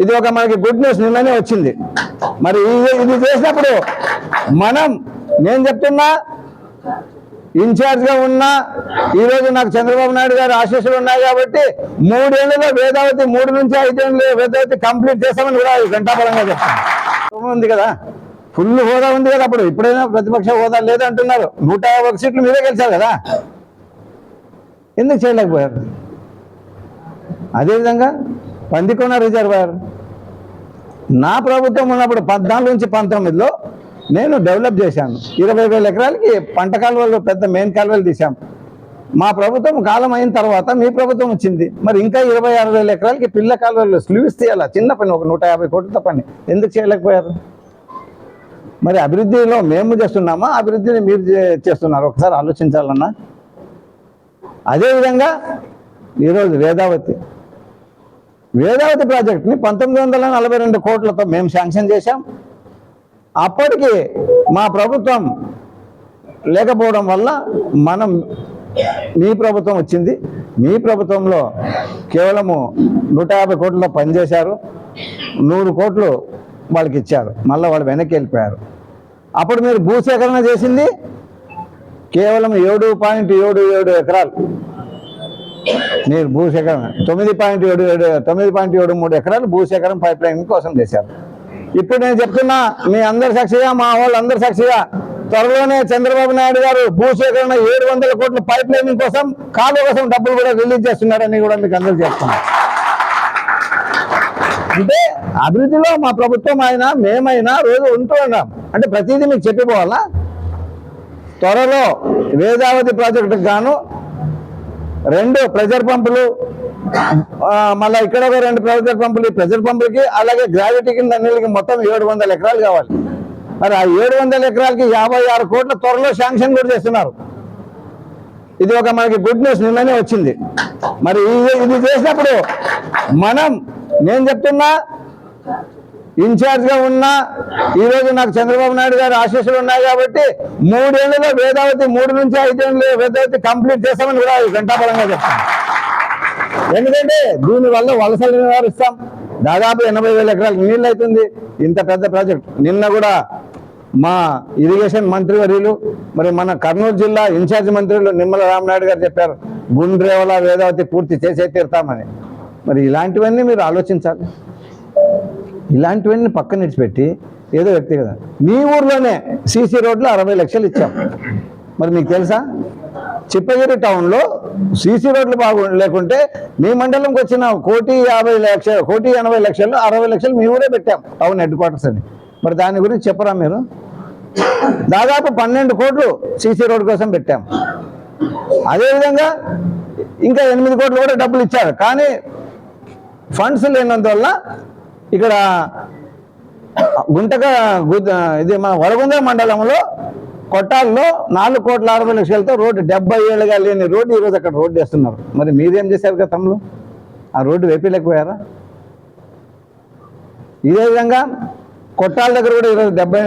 ఇది ఒక మనకి గుడ్ న్యూస్ నిన్ననే వచ్చింది. మరి ఇది ఇది చేసినప్పుడు మనం నేను చెప్తున్నా ఇన్ఛార్జ్గా ఉన్నా ఈరోజు నాకు చంద్రబాబు నాయుడు గారు ఆశీస్సులు ఉన్నాయి కాబట్టి మూడేళ్ళలో వేదావతి మూడు నుంచి ఐదేళ్ళు వేదావతి కంప్లీట్ చేస్తామని కూడా ఘంటాపరంగా చెప్తాను ఉంది కదా? ఫుల్ హోదా ఉంది కదా అప్పుడు. ఇప్పుడైనా ప్రతిపక్ష హోదా లేదంటున్నారు. నూట యాభై ఒక సీట్లు మీరే గెలిచారు కదా? ఎందుకు చేయలేకపోయారు? అదేవిధంగా పందికొన రిజర్వాయర్. నా ప్రభుత్వం ఉన్నప్పుడు పద్నాలుగు నుంచి పంతొమ్మిదిలో నేను డెవలప్ చేశాను. ఇరవై వేల ఎకరాలకి పంట కాలువలు పెద్ద మెయిన్ కాలువలు తీశాం. మా ప్రభుత్వం కాలం అయిన తర్వాత మీ ప్రభుత్వం వచ్చింది. మరి ఇంకా ఇరవై ఆరు వేల ఎకరాలకి పిల్ల కాలువలు స్లూస్ తీయాలా? చిన్న పని ఒక నూట యాభై కోట్లతో పని. ఎందుకు చేయలేకపోయారు? మరి అభివృద్ధిలో మేము చేస్తున్నామా? అభివృద్ధిని మీరు చేస్తున్నారు? ఒకసారి ఆలోచించాలన్నా. అదేవిధంగా ఈరోజు వేదావతి వేదావతి ప్రాజెక్ట్ని పంతొమ్మిది వందల నలభై రెండు కోట్లతో మేము శాంక్షన్ చేశాం. అప్పటికి మా ప్రభుత్వం లేకపోవడం వల్ల మనం మీ ప్రభుత్వం వచ్చింది. మీ ప్రభుత్వంలో కేవలము నూట యాభై కోట్లలో పనిచేశారు. నూరు కోట్లు వాళ్ళకి ఇచ్చారు. మళ్ళీ వాళ్ళు వెనక్కి వెళ్ళిపోయారు. అప్పుడు మీరు భూసేకరణ చేసింది కేవలం ఏడు పాయింట్ ఏడు ఏడు ఎకరాలు. మీరు భూసేకరణ. తొమ్మిది పాయింట్ ఏడు ఏడు తొమ్మిది పాయింట్ ఏడు మూడు ఎకరాలు భూసేకరణ పైప్ లైన్ కోసం చేశారు. ఇప్పుడు నేను చెప్తున్నా మీ అందరి సాక్షిగా మా వాళ్ళందరి సాక్షిగా త్వరలోనే చంద్రబాబు నాయుడు గారు భూసేకరణ ఏడు వందల కోట్ల పైప్ లైన్ కోసం కాలువ కోసం డబ్బులు కూడా రిలీజ్ చేస్తున్నారని కూడా మీకు అందరూ చేస్తున్నారు అంటే అభివృద్ధిలో మా ప్రభుత్వం అయినా మేమైనా రోజు ఉంటూ ఉన్నాం. అంటే ప్రతిదీ మీకు చెప్పిపోవాలా? త్వరలో వేదావతి ప్రాజెక్టుకు గాను రెండు ప్రెజర్ పంపులు మళ్ళీ ఇక్కడ ఒక రెండు ప్రెజర్ పంపులు ఈ ప్రెజర్ పంపులకి అలాగే గ్రావిటీ కింద నీళ్ళకి మొత్తం ఏడు వందల ఎకరాలు కావాలి. మరి ఆ ఏడు వందల ఎకరాలకి యాభై ఆరు కోట్ల త్వరలో శాంక్షన్ కూడా చేస్తున్నారు. ఇది ఒక మనకి గుడ్ న్యూస్ నిన్ననే వచ్చింది. మరి ఇది చేసినప్పుడు మనం నేను చెప్తున్నా ఇన్ఛార్జ్గా ఉన్నా ఈ రోజు నాకు చంద్రబాబు నాయుడు గారు ఆశీస్సులు ఉన్నాయి కాబట్టి మూడేళ్ళలో వేదావతి మూడు నుంచి ఐదేళ్ళు వేదావతి కంప్లీట్ చేస్తామని కూడా గంటాపరంగా చెప్తాను. ఎందుకంటే దీనివల్ల వలసలు నివారిస్తాం. దాదాపు ఎనభై వేల ఎకరాలు నీళ్ళు అవుతుంది. ఇంత పెద్ద ప్రాజెక్ట్. నిన్న కూడా మా ఇరిగేషన్ మంత్రి వర్యులు మరి మన కర్నూలు జిల్లా ఇన్ఛార్జ్ మంత్రులు నిమ్మల రామనాయుడు గారు చెప్పారు గుండ్రేవల వేదావతి పూర్తి చేసే తీరుతామని. మరి ఇలాంటివన్నీ మీరు ఆలోచించాలి. ఇలాంటివన్నీ పక్కన విడిచిపెట్టి ఏదో వ్యక్తిగత మీ ఊర్లోనే సీసీ రోడ్లో అరవై లక్షలు ఇచ్చాం. మరి మీకు తెలుసా? చిప్పగిరి టౌన్లో సీసీ రోడ్లు బాగు లేకుంటే మీ మండలంకి వచ్చిన కోటి యాభై లక్షలు కోటి ఎనభై లక్షలు అరవై లక్షలు మీ ఊరే పెట్టాం. టౌన్ హెడ్ క్వార్టర్స్ అని. మరి దాని గురించి చెప్పరా మీరు? దాదాపు పన్నెండు కోట్లు సీసీ రోడ్ కోసం పెట్టాం. అదేవిధంగా ఇంకా ఎనిమిది కోట్లు కూడా డబ్బులు ఇచ్చారు. కానీ ఫండ్స్ లేనందువల్ల ఇక్కడ గుంటక ఇది మన వరగుంద మండలంలో కొట్టాల్లో నాలుగు కోట్ల అరవై లక్షలతో రోడ్డు డెబ్బై ఏళ్ళుగా లేని రోడ్డు ఈరోజు అక్కడ రోడ్డు వేస్తున్నారు. మరి మీరేం చేశారు కదా తమ్ముడు ఆ రోడ్డు వేపిలేకపోయారా ఇదే విధంగా కొట్టాల దగ్గర కూడా ఈరోజు డెబ్బై